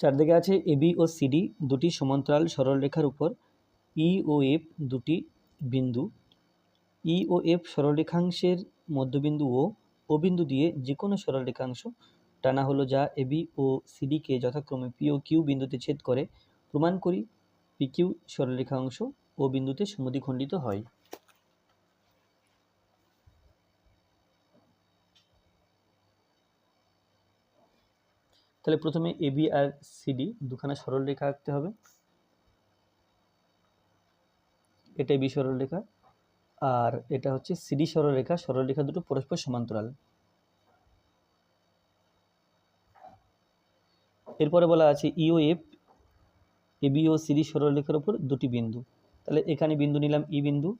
চারদিকে আছে এবি ও সিডি দুটি সমান্তরাল সরলরেখার উপর। ই ও এফ দুটি বিন্দু। ই ও এফ সরলরেখাংশের মধ্যবিন্দু ও ও বিন্দু দিয়ে যে কোনো সরলরেখাংশ টানা হলো যা এবি ও সিডিকে যথাক্রমে পি ও কিউ বিন্দুতে ছেদ করে। প্রমাণ করি পি কিউ সরলরেখাংশ ও বিন্দুতে সমদ্বিখণ্ডিত হয়। তাহলে প্রথমে এবি আর সিডি দুখানা সরলরেখা আঁকতে হবে। এটা এবি সরলরেখা আর এটা হচ্ছে সিডি সরলরেখা সরলরেখা দুটো পরস্পর সমান্তরাল। এরপরে বলা আছে ইও এফ এবি ও সিডি সরলরেখার উপর দুটি বিন্দু। তাহলে এখানে বিন্দু নিলাম ই বিন্দু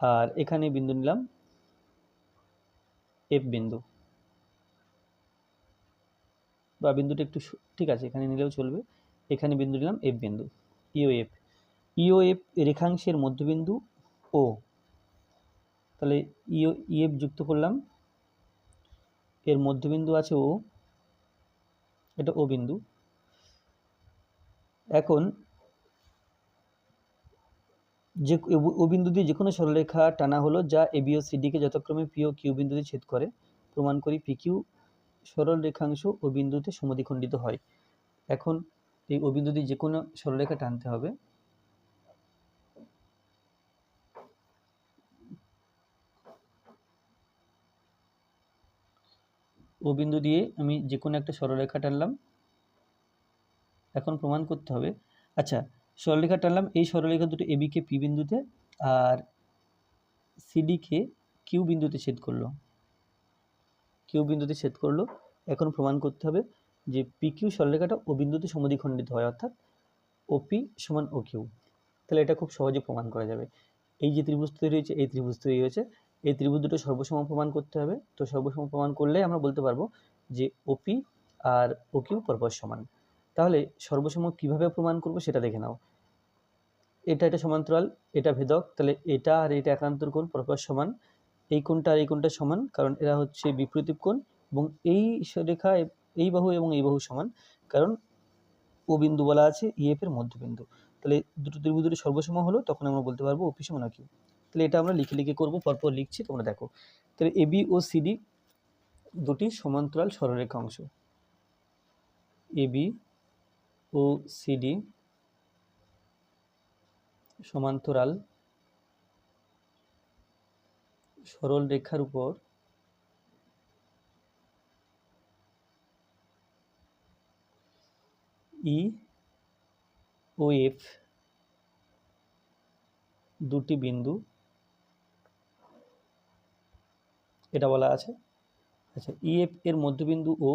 আর এখানে বিন্দু নিলাম এফ বিন্দু। বা বিন্দুটা একটু ঠিক আছে, এখানে নিলেও চলবে। এখানে বিন্দু নিলাম এফ বিন্দু ইও এফ ইও এফ রেখাংশের মধ্যবিন্দু ও তাহলে ইও ইএফ যুক্ত করলাম। এর মধ্যবিন্দু আছে ও এটা ও বিন্দু। এখন যে ও বিন্দু দিয়ে যে কোনো সরলরেখা টানা হলো যা এবি ও সিডিকে যথাক্রমে পি ও কিউ দিয়ে ছেদ করে। প্রমাণ করি পি কিউ সরল রেখাংশ ও বিন্দুতে সমদ্বিখণ্ডিত হয়। এখন এই ও বিন্দু দিয়ে যে কোনো সরলরেখা টানতে হবে। ও বিন্দু দিয়ে আমি যে কোনো একটা সরলরেখা টানলাম। এখন প্রমাণ করতে হবে। আচ্ছা সরলরেখা টানলাম, এই সরলরেখা দুটো এবিকে পি বিন্দুতে আর সিডিকে কিউ বিন্দুতে ছেদ করল। কিউ বিন্দুতে ছেদ করল, এখন প্রমাণ করতে হবে যে পি কিউ সরলরেখাটা ও বিন্দুতে সমদ্বিখণ্ডিত হয়, অর্থাৎ ওপি সমান ও কিউ তাহলে এটা খুব সহজে প্রমাণ করা যাবে। এই যে ত্রিভুজ তৈরি হয়েছে, এই ত্রিভুজ তৈরি হয়েছে, এই ত্রিভুজ দুটো সর্বসম প্রমাণ করতে হবে। তো সর্বসম প্রমাণ করলে আমরা বলতে পারব যে ওপি আর ও কিউ পরপর সমান। তাহলে সর্বসম কীভাবে প্রমাণ করব সেটা দেখে নাও। এটা এটা সমান্তরাল, এটা ভেদক, তাহলে এটা আর এটা একান্তর কোণ পরপর সমান এই কোণটা আর এই কোণটা সমান, কারণ এরা হচ্ছে বিপরীত কোণ এবং এই রেখা, এই বাহু এবং এই বাহু সমান, কারণ ও বিন্দু বলা আছে ইএফ এর মধ্যবিন্দু। তাহলে দুটো ত্রিভুজ দুটো সর্বসম হলো, তখন আমরা বলতে পারব ওপি সমান কিউ তাহলে এটা আমরা লিখে লিখে করব, পরপর লিখছি, তোমরা দেখো। তাহলে এবি ও সিডি দুটি সমান্তরাল সরলরেখা অংশ। এবি ও সিডি সমান্তরাল সরল রেখার উপর ই ও এফ দুটি বিন্দু, এটা বলা আছে। আচ্ছা ইএফ এর মধ্যবিন্দু ও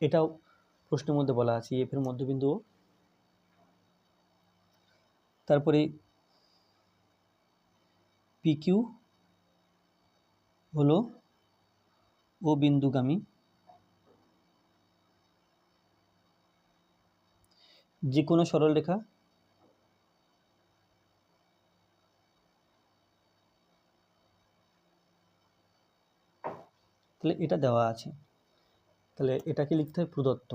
এটাও প্রশ্নের মধ্যে বলা আছে। ইএফ এর মধ্যবিন্দু ও তারপরে পিকিউ হলো ও বিন্দুগামী। যে কোনো সরল রেখা তাহলে এটা দেওয়া আছে। তাহলে এটাকে লিখতে হয় প্রদত্ত।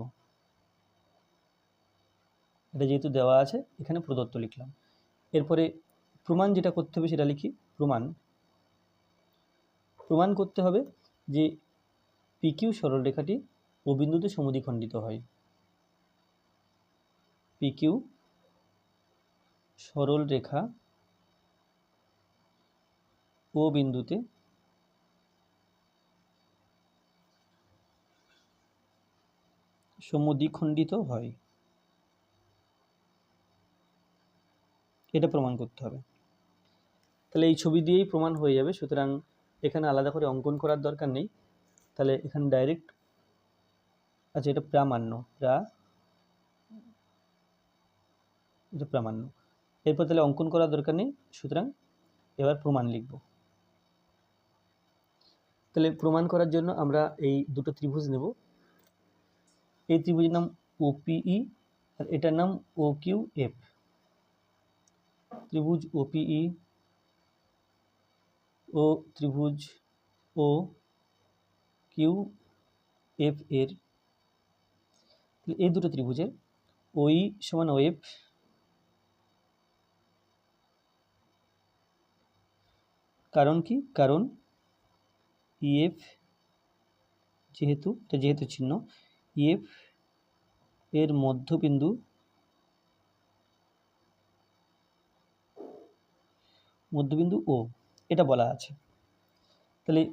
এটা যেহেতু দেওয়া আছে, এখানে প্রদত্ত লিখলাম। এরপরে প্রমাণ যেটা করতে হবে সেটা লিখি, প্রমাণ। প্রমাণ করতে হবে যে পিকিউ সরলরেখাটি ও বিন্দুতে সমদ্বিখণ্ডিত হয়। পিকিউ সরল রেখা ও বিন্দুতে সমদ্বিখণ্ডিত হয়। এটা প্রমাণ করতে হবে। তাহলে এই ছবি দিয়েই প্রমাণ হয়ে যাবে, সুতরাং এখানে আলাদা করে অঙ্কন করার দরকার নেই। তাহলে এখানে ডাইরেক্ট আচ্ছা এটা প্রামাণ্য, প্রা, এটা প্রামাণ্য। এরপর তাহলে অঙ্কন করার দরকার নেই, সুতরাং এবার প্রমাণ লিখব। তাহলে প্রমাণ করার জন্য আমরা এই দুটো ত্রিভুজ নেব। এই ত্রিভুজের নাম ওপিই আর এটার নাম ও কিউ এফ ত্রিভুজ ওপিই ও ত্রিভুজ ও কিউ এফ এর এই দুটো ত্রিভুজের ওই সমান ও এফ কারণ কি? কারণ ইএফ যেহেতু, এটা যেহেতু চিহ্ন ইএফ এর মধ্যবিন্দু মধ্যবিন্দু ও এটা বলা আছে। তাহলে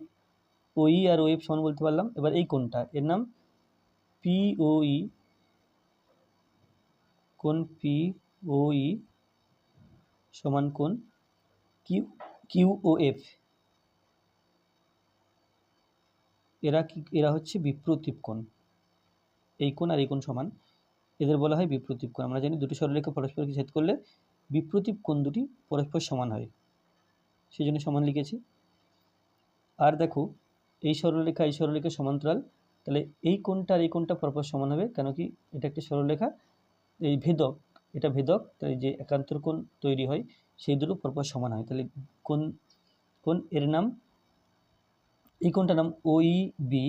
ওই আর ওএফ সমান বলতে পারলাম। এবার এই কোনটা এর নাম পিওই কোন পিওই সমান কোন কিউ কিউ ও এফ এরা কি, এরা হচ্ছে বিপ্রতীপ কোণ। এই কোণ আর এই কোণ সমান। এদের বলা হয় বিপ্রতীপ কোণ। আমরা জানি দুটি সরলরেখা পরস্পরকে ছেদ করলে বিপ্রতীপ কোণ দুটি পরস্পর সমান হয়। সেই জন্য সমান লিখেছি। আর দেখো, এই সরলরেখা এই সরলরেখা সমান্তরাল, তাহলে এই কোণটা আর এই কোণটা পরপর সমান হবে কেন কি? এটা একটি সরলরেখা, এই ভেদক, এটা ভেদক তাই যে একান্তর কোণ তৈরি হয়, সেই দুটো পরপর সমান হয়। তাহলে কোন কোন এর নাম, এই কোণটার নাম ওই বি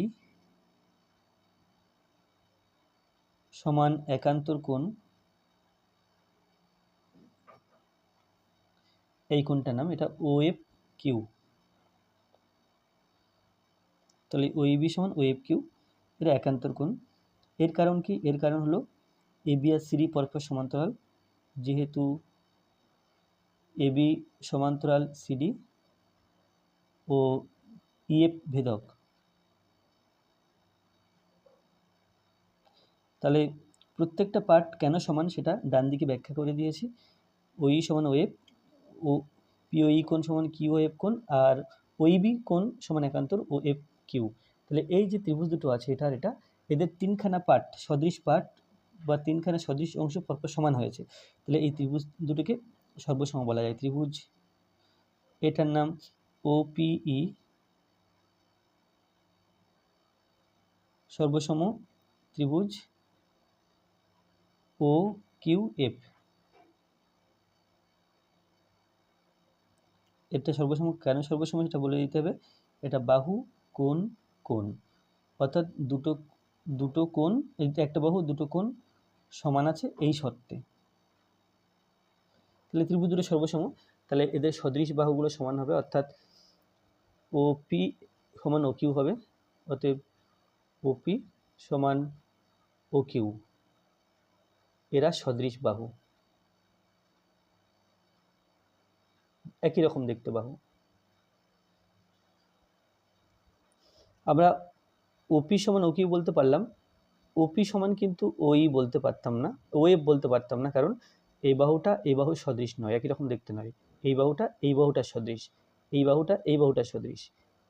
সমান একান্তর কোণ এই কোনটার নাম? এটা ও এফ কিউ তাহলে ওই বি সমান ও এফ কিউ এটা একান্তর কোণ। এর কারণ কি? এর কারণ হলো এ বি আর সিডি পরস্পর সমান্তরাল। যেহেতু এ বি সমান্তরাল সিডি ও ইএফ ভেদক। তাহলে প্রত্যেকটা পার্ট কেন সমান? সেটা ডান দিকে ব্যাখ্যা করে দিয়েছি। ওই সমান ওয়েব ও পিওই কোণ সমান কিউ এফ কোণ আর ওইবি কোণ সমান একান্তর ও এফ কিউ। তাহলে এই যে ত্রিভুজ দুটো আছে, এটা আর এটা, এদের তিনখানা পার্ট, সদৃশ পার্ট বা তিনখানা সদৃশ অংশ পরপর সমান হয়েছে। তাহলে এই ত্রিভুজ দুটোকে সর্বসম বলা যায়। ত্রিভুজ, এটার নাম ওপিই, সর্বসম ত্রিভুজ ও কিউ এফ। এটা সর্বসম, কেন সর্বসম সেটা বলে দিতে হবে? এটা বাহু, কোণ কোণ। অর্থাৎ দুটো দুটো কোণ একটা বাহু, দুটো কোণ সমান আছে এই শর্তে। তাহলে ত্রিভুজ দুটো সর্বসম, তাহলে এদের সদৃশ বাহুগুলো সমান হবে, অর্থাৎ ও পি সমান ও কিউ হবে, অতএব ও পি সমান ও কিউ এরা সদৃশ বাহু। একই রকম দেখতে বাহু আমরা ওপি সমান ও কিউ বলতে পারলাম। ওপি সমান কিন্তু ওই বলতে পারতাম না। ওয়েব বলতে পারতাম না, কারণ এই বাহুটা এই বাহু সদৃশ নয়, একই রকম দেখতে নয়। এই বাহুটা এই বাহুটার সদৃশ, এই বাহুটা এই বাহুটার সদৃশ,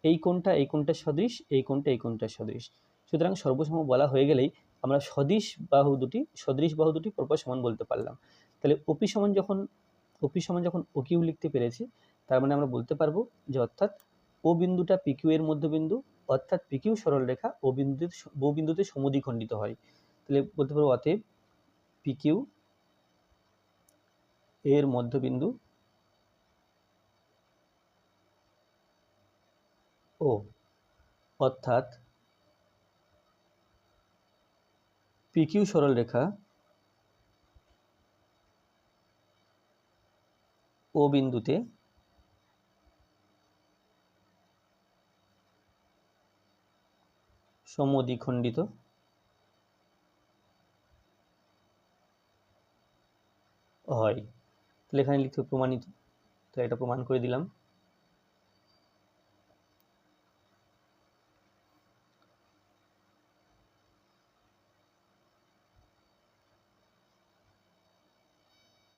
এই কোণটা এই কোণটার সদৃশ, এই কোণটা এই কোণটার সদৃশ। সুতরাং সর্বসম বলা হয়ে গেলেই আমরা সদৃশ বাহু দুটি, সদৃশ বাহু দুটি পরপর সমান বলতে পারলাম। তাহলে ওপি সমান যখন ওপি সমান যখন ওকিউ লিখতে পেরেছি, তার মানে আমরা বলতে পারব যে অর্থাৎ ও বিন্দুটা পিকিউ এর মধ্যবিন্দু, অর্থাৎ পিকিউ সরলরেখা ও বিন্দুতে ও বিন্দুতে সমদ্বিখণ্ডিত হয়। তাহলে বলতে পারব অতএব পিকিউ এর মধ্যবিন্দু ও, অর্থাৎ পিকিউ সরলরেখা ও বিন্দুতে সমদ্বিখণ্ডিত হয়। তাহলে এখানে লিখতে প্রমাণিত তো এটা প্রমাণ করে দিলাম।